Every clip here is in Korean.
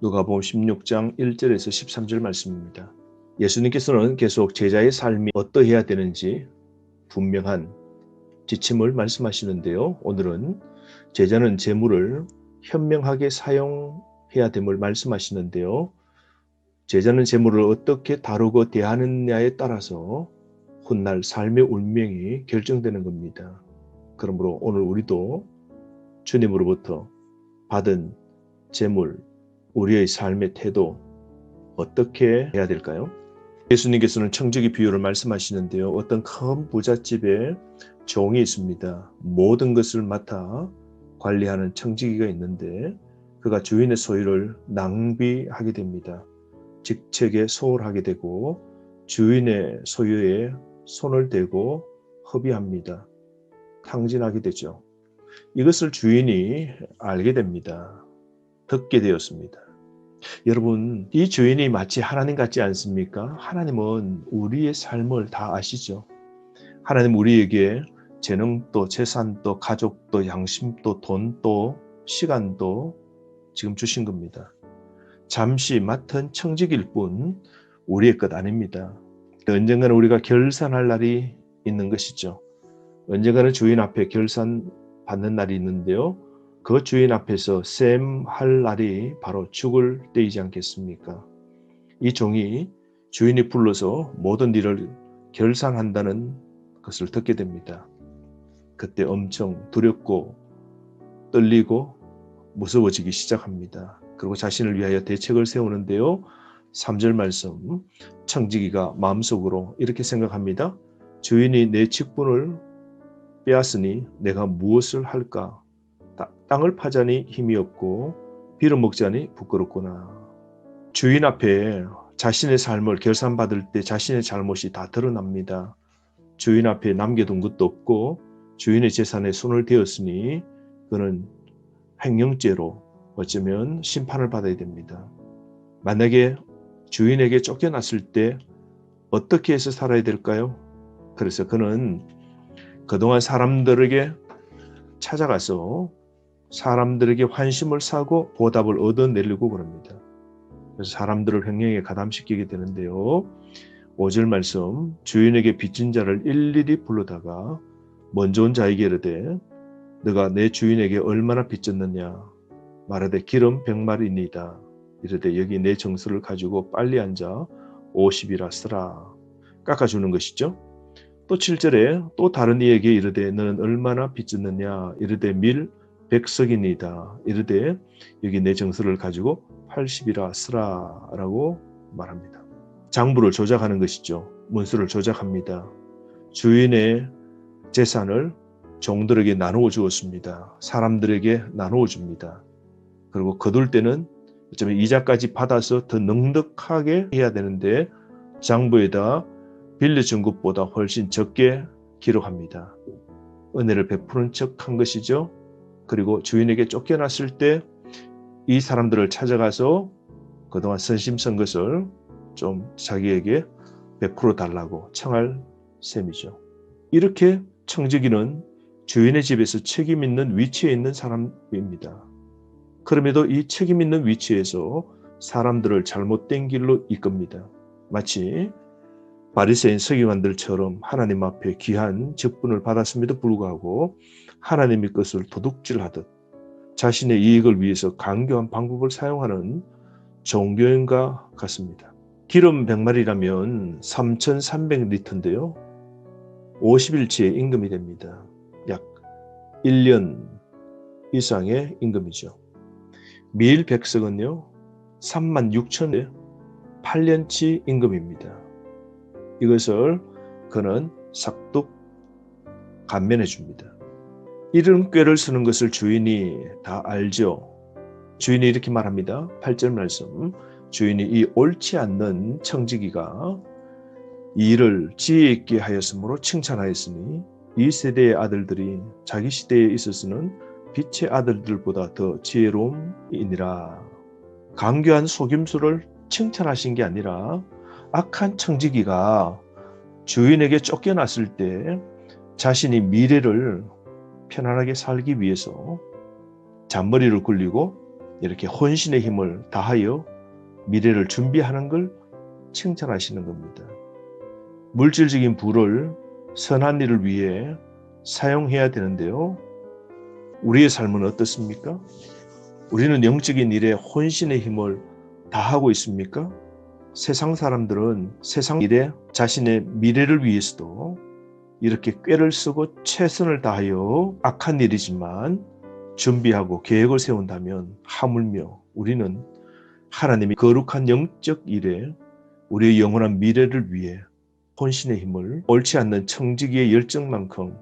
누가복음 16장 1절에서 13절 말씀입니다. 예수님께서는 계속 제자의 삶이 어떠해야 되는지 분명한 지침을 말씀하시는데요. 오늘은 제자는 재물을 현명하게 사용해야 됨을 말씀하시는데요. 제자는 재물을 어떻게 다루고 대하느냐에 따라서 훗날 삶의 운명이 결정되는 겁니다. 그러므로 오늘 우리도 주님으로부터 받은 재물, 우리의 삶의 태도 어떻게 해야 될까요? 예수님께서는 청지기 비유를 말씀하시는데요. 어떤 큰 부잣집에 종이 있습니다. 모든 것을 맡아 관리하는 청지기가 있는데 그가 주인의 소유를 낭비하게 됩니다. 직책에 소홀하게 되고 주인의 소유에 손을 대고 허비합니다. 탕진하게 되죠. 이것을 주인이 알게 됩니다. 듣게 되었습니다. 여러분, 이 주인이 마치 하나님 같지 않습니까? 하나님은 우리의 삶을 다 아시죠. 하나님 우리에게 재능도, 재산도, 가족도, 양심도, 돈도, 시간도 지금 주신 겁니다. 잠시 맡은 청직일 뿐 우리의 것 아닙니다. 언젠가는 우리가 결산할 날이 있는 것이죠. 언젠가는 주인 앞에 결산 받는 날이 있는데요. 그 주인 앞에서 셈할 날이 바로 죽을 때이지 않겠습니까? 이 종이 주인이 불러서 모든 일을 결산한다는 것을 듣게 됩니다. 그때 엄청 두렵고 떨리고 무서워지기 시작합니다. 그리고 자신을 위하여 대책을 세우는데요. 3절 말씀 청지기가 마음속으로 이렇게 생각합니다. 주인이 내 직분을 빼앗으니 내가 무엇을 할까? 땅을 파자니 힘이 없고 빌어먹자니 부끄럽구나. 주인 앞에 자신의 삶을 결산받을 때 자신의 잘못이 다 드러납니다. 주인 앞에 남겨둔 것도 없고 주인의 재산에 손을 대었으니 그는 횡령죄로 어쩌면 심판을 받아야 됩니다. 만약에 주인에게 쫓겨났을 때 어떻게 해서 살아야 될까요? 그래서 그는 그동안 사람들에게 찾아가서 사람들에게 환심을 사고 보답을 얻어내려고 그럽니다. 그래서 사람들을 횡령에 가담시키게 되는데요. 5절 말씀 주인에게 빚진 자를 일일이 불러다가 먼저 온 자에게 이르되 너가 내 주인에게 얼마나 빚졌느냐 말하되 기름 100마리이니다 이르되 여기 내 정수를 가지고 빨리 앉아 50이라 쓰라 깎아주는 것이죠. 또 7절에 또 다른 이에게 이르되 너는 얼마나 빚졌느냐 이르되 밀 백석이니다 이르되 여기 내 정수를 가지고 80이라 쓰라라고 말합니다. 장부를 조작하는 것이죠. 문수를 조작합니다. 주인의 재산을 종들에게 나누어 주었습니다. 사람들에게 나누어 줍니다. 그리고 거둘 때는 어쩌면 이자까지 받아서 더 넉넉하게 해야 되는데 장부에다 빌려준 것보다 훨씬 적게 기록합니다. 은혜를 베푸는 척 한 것이죠. 그리고 주인에게 쫓겨났을 때 이 사람들을 찾아가서 그동안 선심 쓴 것을 좀 자기에게 베풀어 달라고 청할 셈이죠. 이렇게 청지기는 주인의 집에서 책임 있는 위치에 있는 사람입니다. 그럼에도 이 책임 있는 위치에서 사람들을 잘못된 길로 이끕니다. 마치 바리새인 서기관들처럼 하나님 앞에 귀한 직분을 받았음에도 불구하고 하나님의 것을 도둑질하듯 자신의 이익을 위해서 강교한 방법을 사용하는 종교인과 같습니다. 기름 100마리라면 3,300리터인데요. 50일치의 임금이 됩니다. 약 1년 이상의 임금이죠. 밀 100석은요. 3만 6천에 8년치 임금입니다. 이것을 그는 삭둑 감면해 줍니다. 이런 꾀를 쓰는 것을 주인이 다 알죠. 주인이 이렇게 말합니다. 8절 말씀. 주인이 이 옳지 않는 청지기가 이 일을 지혜 있게 하였으므로 칭찬하였으니 이 세대의 아들들이 자기 시대에 있어서는 빛의 아들들보다 더 지혜로움이니라. 강교한 속임수를 칭찬하신 게 아니라 악한 청지기가 주인에게 쫓겨났을 때 자신이 미래를 편안하게 살기 위해서 잔머리를 굴리고 이렇게 혼신의 힘을 다하여 미래를 준비하는 걸 칭찬하시는 겁니다. 물질적인 부를 선한 일을 위해 사용해야 되는데요. 우리의 삶은 어떻습니까? 우리는 영적인 일에 혼신의 힘을 다하고 있습니까? 세상 사람들은 세상 일에 자신의 미래를 위해서도 이렇게 꾀를 쓰고 최선을 다하여 악한 일이지만 준비하고 계획을 세운다면 하물며 우리는 하나님이 거룩한 영적 일에 우리의 영원한 미래를 위해 혼신의 힘을 옳지 않는 청지기의 열정만큼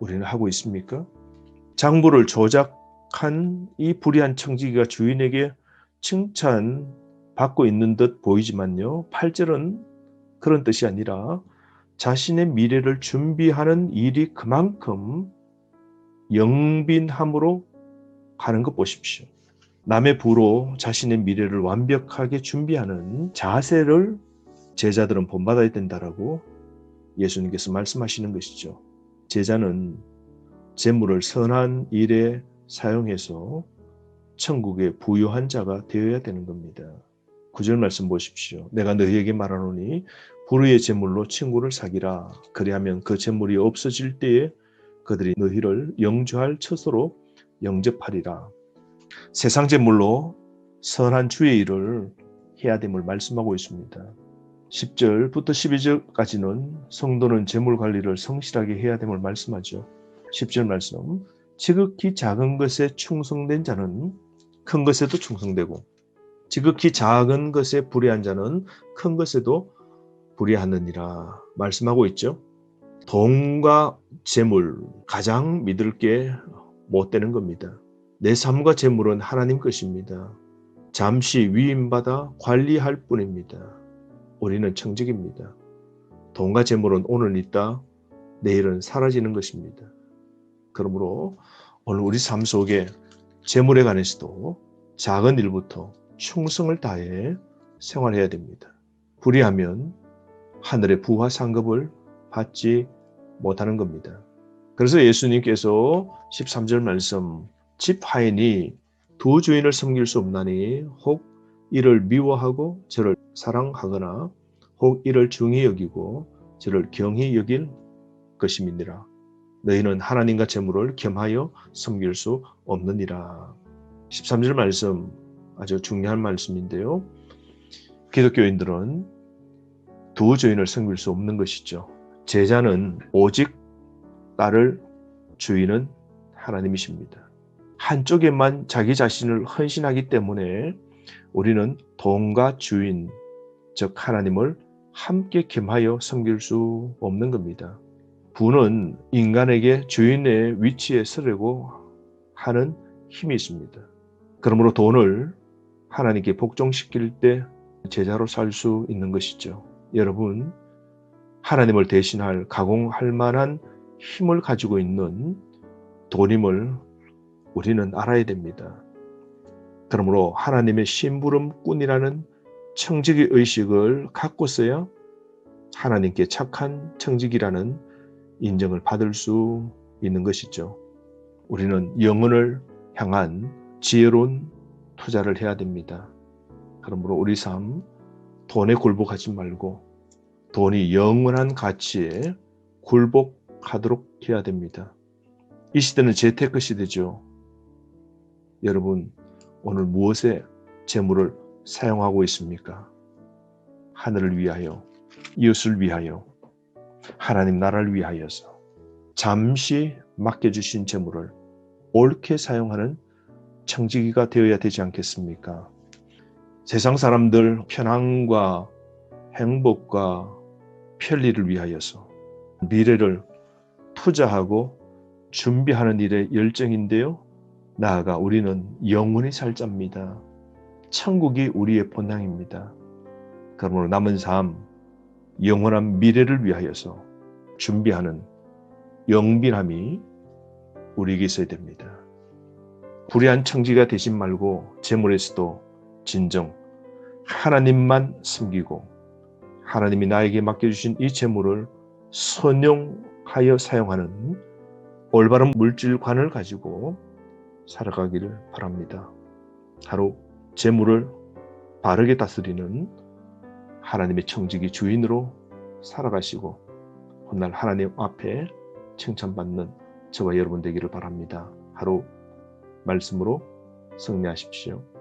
우리는 하고 있습니까? 장부를 조작한 이 불의한 청지기가 주인에게 칭찬 받고 있는 듯 보이지만요. 8절은 그런 뜻이 아니라 자신의 미래를 준비하는 일이 그만큼 영빈함으로 가는 것 보십시오. 남의 부로 자신의 미래를 완벽하게 준비하는 자세를 제자들은 본받아야 된다라고 예수님께서 말씀하시는 것이죠. 제자는 재물을 선한 일에 사용해서 천국의 부유한 자가 되어야 되는 겁니다. 구절 말씀 보십시오. 내가 너희에게 말하노니 불의의 재물로 친구를 사기라. 그리하면 그 재물이 없어질 때에 그들이 너희를 영주할 처소로 영접하리라. 세상 재물로 선한 주의 일을 해야 됨을 말씀하고 있습니다. 10절부터 12절까지는 성도는 재물 관리를 성실하게 해야 됨을 말씀하죠. 10절 말씀. 지극히 작은 것에 충성된 자는 큰 것에도 충성되고 지극히 작은 것에 불의한 자는 큰 것에도 불의하느니라 말씀하고 있죠. 돈과 재물 가장 믿을 게 못 되는 겁니다. 내 삶과 재물은 하나님 것입니다. 잠시 위임받아 관리할 뿐입니다. 우리는 청직입니다. 돈과 재물은 오늘 있다 내일은 사라지는 것입니다. 그러므로 오늘 우리 삶 속에 재물에 관해서도 작은 일부터 충성을 다해 생활해야 됩니다. 불의하면 하늘의 부와 상급을 받지 못하는 겁니다. 그래서 예수님께서 13절 말씀 집 하인이 두 주인을 섬길 수 없나니 혹 이를 미워하고 저를 사랑하거나 혹 이를 중히 여기고 저를 경히 여길 것임이니라. 너희는 하나님과 재물을 겸하여 섬길 수 없느니라. 13절 말씀 아주 중요한 말씀인데요. 기독교인들은 두 주인을 섬길 수 없는 것이죠. 제자는 오직 나를 주인은 하나님이십니다. 한쪽에만 자기 자신을 헌신하기 때문에 우리는 돈과 주인, 즉 하나님을 함께 겸하여 섬길 수 없는 겁니다. 부는 인간에게 주인의 위치에 서려고 하는 힘이 있습니다. 그러므로 돈을 하나님께 복종시킬 때 제자로 살 수 있는 것이죠. 여러분, 하나님을 대신할, 가공할 만한 힘을 가지고 있는 돈임을 우리는 알아야 됩니다. 그러므로 하나님의 심부름꾼이라는 청지기 의식을 갖고서야 하나님께 착한 청지기라는 인정을 받을 수 있는 것이죠. 우리는 영혼을 향한 지혜로운 투자를 해야 됩니다. 그러므로 우리 삶 돈에 굴복하지 말고 돈이 영원한 가치에 굴복하도록 해야 됩니다. 이 시대는 재테크 시대죠. 여러분 오늘 무엇에 재물을 사용하고 있습니까? 하늘을 위하여, 이웃을 위하여, 하나님 나라를 위하여서 잠시 맡겨주신 재물을 옳게 사용하는 청지기가 되어야 되지 않겠습니까? 세상 사람들 편안과 행복과 편리를 위하여서 미래를 투자하고 준비하는 일에 열정인데요. 나아가 우리는 영원히 살 자입니다. 천국이 우리의 본향입니다. 그러므로 남은 삶, 영원한 미래를 위하여서 준비하는 영빈함이 우리에게 있어야 됩니다. 불의한 청지가 되신 말고 재물에서도 진정 하나님만 숨기고 하나님이 나에게 맡겨주신 이 재물을 선용하여 사용하는 올바른 물질관을 가지고 살아가기를 바랍니다. 바로 재물을 바르게 다스리는 하나님의 청지기 주인으로 살아가시고 훗날 하나님 앞에 칭찬받는 저와 여러분 되기를 바랍니다. 하루 말씀으로 승리하십시오.